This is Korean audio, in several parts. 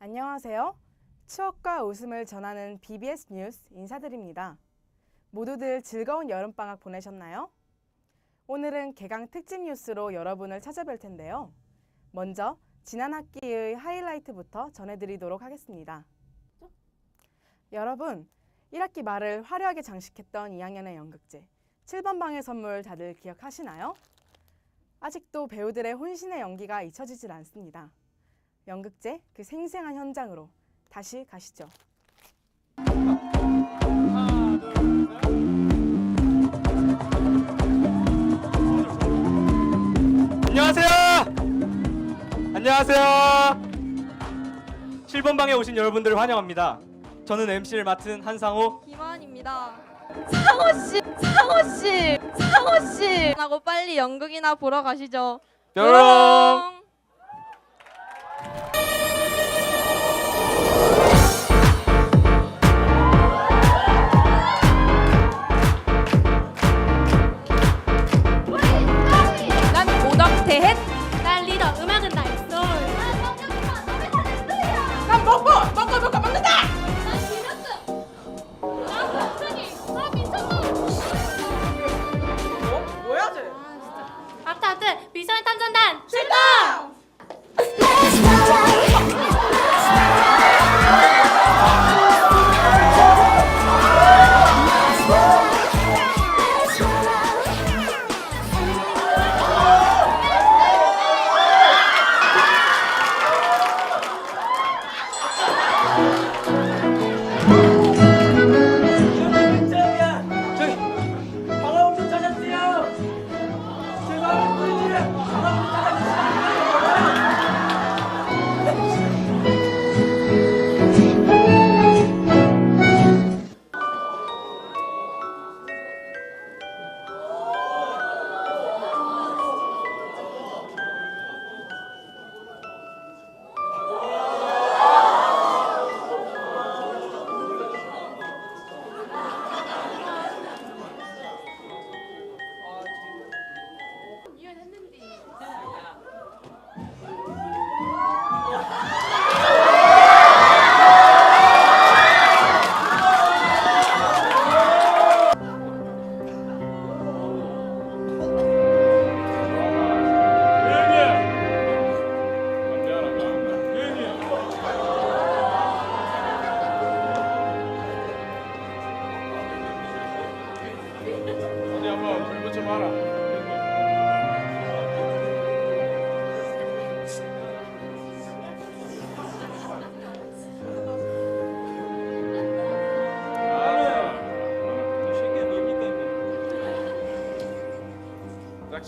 안녕하세요. 추억과 웃음을 전하는 BBS 뉴스 인사드립니다. 모두들 즐거운 여름방학 보내셨나요? 오늘은 개강 특집 뉴스로 여러분을 찾아뵐 텐데요. 먼저 지난 학기의 하이라이트부터 전해드리도록 하겠습니다. 여러분, 1학기 말을 화려하게 장식했던 2학년의 연극제 7번 방의 선물 다들 기억하시나요? 아직도 배우들의 혼신의 연기가 잊혀지질 않습니다. 연극제 그 생생한 현장으로 다시 가시죠. 안녕하세요. 안녕하세요. 7번 방에 오신 여러분들을 환영합니다. 저는 MC를 맡은 한상호. 김원입니다. 상호 씨, 상호 씨, 상호 씨. 하고 빨리 연극이나 보러 가시죠. 뾰로롱.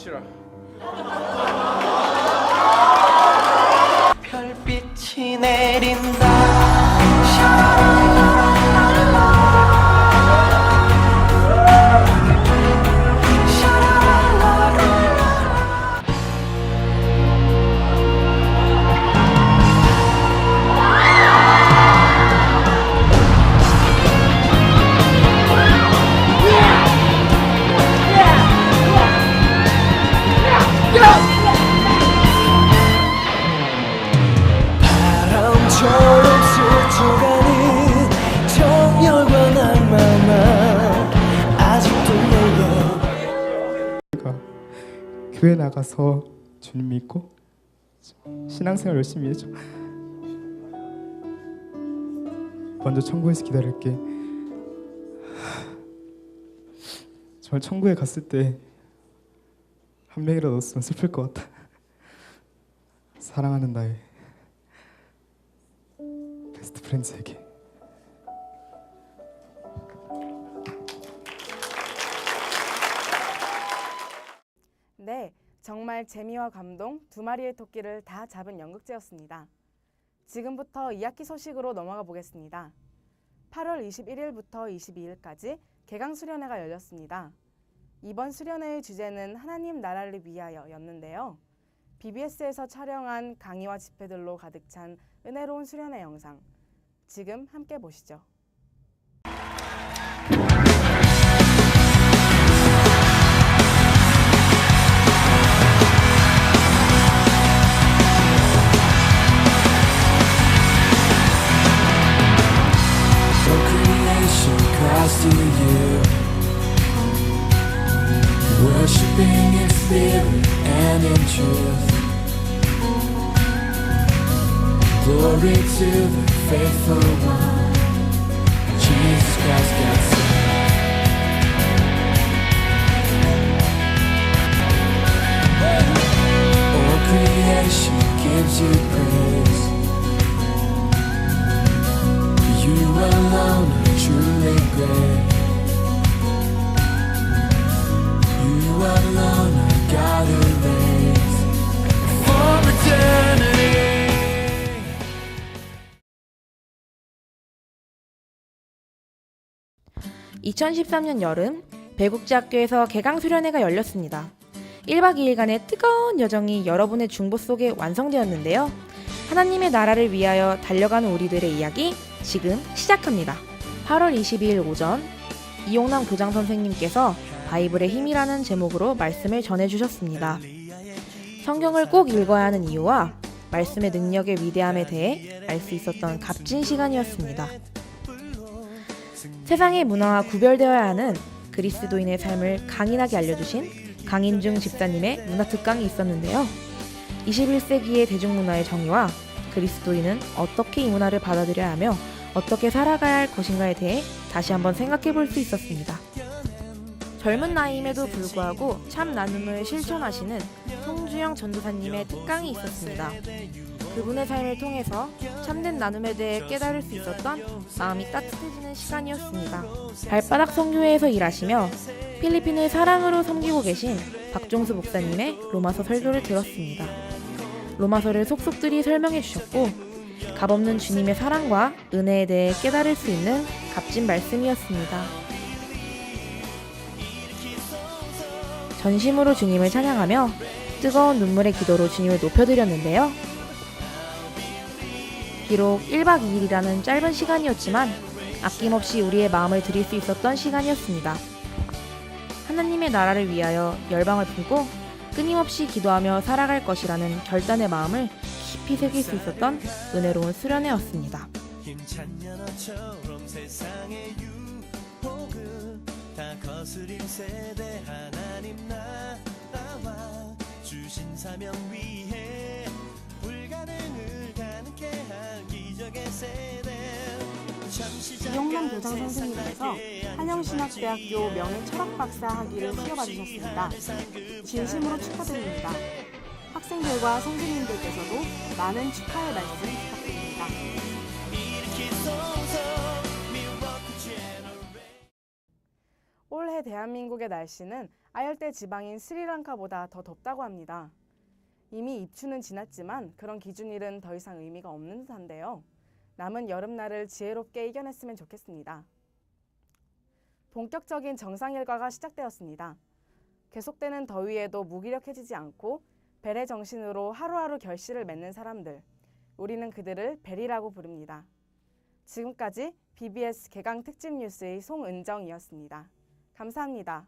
치라. 별빛이 내린다 아직도 내게 교회 나가서 주님 믿고 신앙생활 열심히 해줘. 먼저 천국에서 기다릴게. 정말 천국에 갔을 때 한 명이라도 없으면 슬플 것 같아. 사랑하는 나의 프렌즈에게. 네, 정말 재미와 감동 두 마리의 토끼를 다 잡은 연극제였습니다. 지금부터 2학기 소식으로 넘어가 보겠습니다. 8월 21일부터 22일까지 개강 수련회가 열렸습니다. 이번 수련회의 주제는 하나님 나라를 위하여였는데요. BBS에서 촬영한 강의와 집회들로 가득 찬 은혜로운 수련회 영상. 지금 함께 보시죠. worshiping in spirit and in truth. Glory to the faithful one, Jesus Christ, God's Son. All creation gives you praise. 2013년 여름 배국제학교에서 개강 수련회가 열렸습니다. 1박 2일간의 뜨거운 여정이 여러분의 중보 속에 완성되었는데요. 하나님의 나라를 위하여 달려가는 우리들의 이야기 지금 시작합니다. 8월 22일 오전 이용남 교장 선생님께서 바이블의 힘이라는 제목으로 말씀을 전해 주셨습니다. 성경을 꼭 읽어야 하는 이유와 말씀의 능력의 위대함에 대해 알 수 있었던 값진 시간이었습니다. 세상의 문화와 구별되어야 하는 그리스도인의 삶을 강인하게 알려주신 강인중 집사님의 문화 특강이 있었는데요. 21세기의 대중문화의 정의와 그리스도인은 어떻게 이 문화를 받아들여야 하며 어떻게 살아가야 할 것인가에 대해 다시 한번 생각해 볼 수 있었습니다. 젊은 나이임에도 불구하고 참 나눔을 실천하시는 송주영 전도사님의 특강이 있었습니다. 그분의 삶을 통해서 참된 나눔에 대해 깨달을 수 있었던 마음이 따뜻해지는 시간이었습니다. 발바닥 성교회에서 일하시며 필리핀을 사랑으로 섬기고 계신 박종수 목사님의 로마서 설교를 들었습니다. 로마서를 속속들이 설명해 주셨고 값없는 주님의 사랑과 은혜에 대해 깨달을 수 있는 값진 말씀이었습니다. 전심으로 주님을 찬양하며 뜨거운 눈물의 기도로 주님을 높여드렸는데요. 비록 1박 2일이라는 짧은 시간이었지만 아낌없이 우리의 마음을 드릴 수 있었던 시간이었습니다. 하나님의 나라를 위하여 열방을 품고 끊임없이 기도하며 살아갈 것이라는 결단의 마음을 깊이 새길 수 있었던 은혜로운 수련회였습니다. 주신 사명 위해 이용남 교장 선생님께서 한영신학대학교 명예 철학박사 학위를 수여받으셨습니다. 진심으로 축하드립니다. 학생들과 선생님들께서도 많은 축하의 말씀 부탁드립니다. 올해 대한민국의 날씨는 아열대 지방인 스리랑카보다 더 덥다고 합니다. 이미 입추는 지났지만 그런 기준일은 더 이상 의미가 없는 듯한데요. 남은 여름날을 지혜롭게 이겨냈으면 좋겠습니다. 본격적인 정상일과가 시작되었습니다. 계속되는 더위에도 무기력해지지 않고 벨의 정신으로 하루하루 결실을 맺는 사람들. 우리는 그들을 벨이라고 부릅니다. 지금까지 BBS 개강 특집 뉴스의 송은정이었습니다. 감사합니다.